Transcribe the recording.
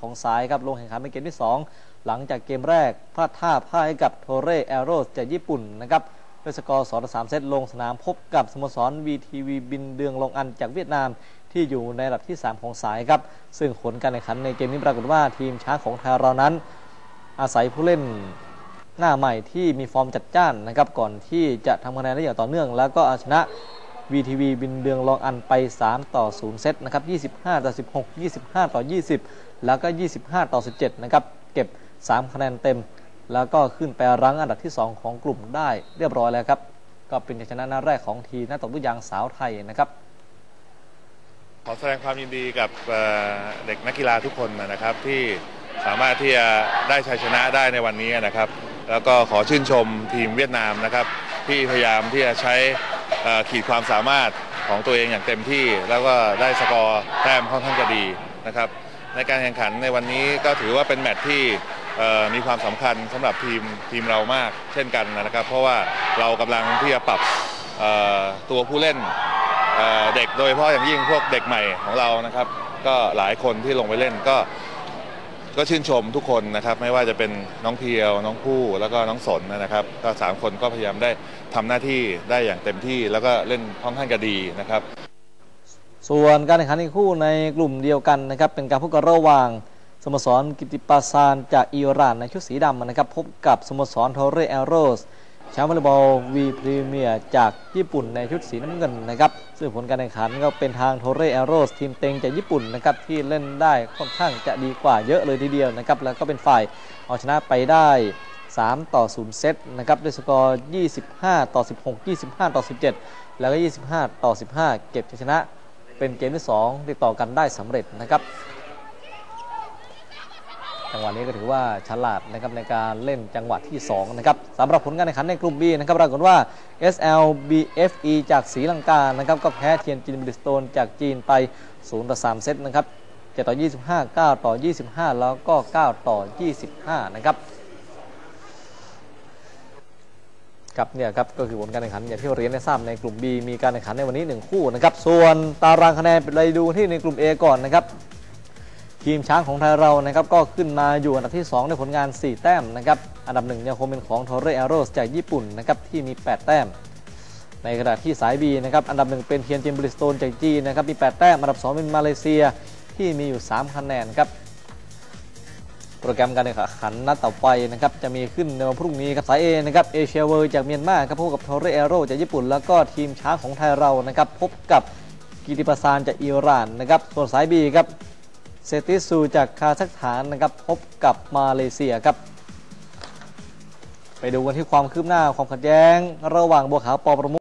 ของสายครับลงแข่งขันเป็นเกมที่ 2 หลังจากเกมแรกพลาดท่าพ่ายให้กับโทเรแอโรสจากญี่ปุ่นนะครับด้วยสกอร์2ต่อ3เซตลงสนามพบกับสโมสร VTV บินเดืองลงอันจากเวียดนามที่อยู่ในระดับที่ 3 ของสายครับ ซึ่งผลการแข่งขันในเกมนี้ปรากฏว่าทีมช้างของไทยเรานั้น อาศัยผู้เล่นหน้าใหม่ที่มีฟอร์มจัดจ้านนะครับก่อนที่จะทำคะแนนได้อย่างต่อเนื่อง แล้วก็เอาชนะ VTV บินเดืองลองอันไป 3 ต่อ 0 เซตนะครับ 25 ต่อ 16 25 ต่อ 20 แล้วก็ 25 ต่อ 17 นะครับ เก็บ 3 คะแนนเต็ม แล้วก็ขึ้นไปรั้งอันดับที่ 2 ของกลุ่มได้เรียบร้อยแล้วครับ ก็เป็นชัยชนะนัดแรกของทีมนักตบลูกยางสาวไทยนะครับขอแสดงความยินดีกับเด็กนักกีฬาทุกคนนะครับที่สามารถที่จะได้ชัยชนะได้ในวันนี้นะครับ แล้วก็ขอชื่นชมทีมเวียดนามนะครับที่พยายามที่จะใช้ ขีดความสามารถของตัวเองอย่างเต็มที่ แล้วก็ได้สกอร์แต้มค่อนข้างจะดีนะครับในการแข่งขันในวันนี้ก็ถือว่าเป็นแมตช์ที่มีความสำคัญสำหรับทีมทีมเรามากเช่นกันนะครับ เพราะว่าเรากำลังที่จะปรับตัวผู้เล่นเด็กโดยเฉพาะอย่างยิ่งพวกเด็กใหม่ของเรานะครับ ก็หลายคนที่ลงไปเล่นก็ ก็ชื่นชมทุกคนนะครับ ไม่ว่าจะเป็นน้องเพียว น้องผู้แล้วก็น้องสนนะครับก็สามคนก็พยายามได้ทำหน้าที่ได้อย่างเต็มที่แล้วก็เล่นค่อนข้างจะดีนะครับ ส่วนการแข่งขันอีกคู่ในกลุ่มเดียวกันนะครับ เป็นการพบกันระหว่างสโมสรกิติปาซานจากอิหร่านในชุดสีดำนะครับ พบกับสโมสรโทเรอโรส แชมป์วอลเลย์บอลวีพรีเมียร์จากญี่ปุ่นในชุดสีน้ำเงินนะครับ ซึ่งผลการแข่งขันก็เป็นทางโทเรแอโรสทีมเต็งจากญี่ปุ่นนะครับที่เล่นได้ค่อนข้างจะดีกว่าเยอะเลยทีเดียวนะครับแล้วก็เป็นฝ่ายเอาชนะไปได้ 3 ต่อ 0 เซตนะครับด้วยสกอร์ 25 ต่อ 16 25 ต่อ 17 แล้วก็ 25 ต่อ 15 เก็บชัยชนะเป็นเกมที่ 2 ติดต่อกันได้สำเร็จนะครับ จังหวะนี้ก็ถือว่าฉลาดนะครับในการเล่นจังหวะที่ 2 นะครับสำหรับผลการแข่งขันในกลุ่ม B นะครับปรากฏว่า SLBFE จากศรีลังกานะครับก็แพ้เทียนจินบริสโตนจากจีนไป 0 ต่อ 3 เซตนะครับ7ต่อ 25 9 ต่อ 25 แล้วก็ 9 ต่อ 25 นะครับครับเนี่ยครับก็คือผลการแข่งขันอย่างที่เรียนได้ทราบในกลุ่ม B มีการแข่งขันในวันนี้ 1 คู่นะครับส่วนตารางคะแนนไปดูที่ในกลุ่ม A ก่อนนะครับ ทีมช้างของไทยเรานะครับก็ขึ้นมาอยู่อันดับที่ 2 ในผลงาน 4 แต้มนะครับอันดับหนึ่งยังคงเป็นของโทเรอโรสจากญี่ปุ่นนะครับที่มี 8 แต้ม ในขณะที่สาย B นะครับอันดับหนึ่งเป็นเทียนจินบริสโตนจากจีนนะครับมี 8 แต้ม อันดับ 2 เป็นมาเลเซียที่มีอยู่ 3 คะแนนครับโปรแกรมการแข่งขันนัดต่อไปนะครับจะมีขึ้นในวันพรุ่งนี้ครับสายเอนะครับเอเชียเวิร์จากเมียนมาครับพบกับโทเรอโรจากญี่ปุ่น แล้วก็ทีมช้างของไทยเรานะครับพบกับกิติปซานจากอิหร่านนะครับส่วนสายบีครับ เซติสูจากคาซัคสถานนะครับพบกับมาเลเซียครับ ไปดูกันที่ความคืบหน้าความขัดแย้ง ระหว่างบัวขาวปอประมุ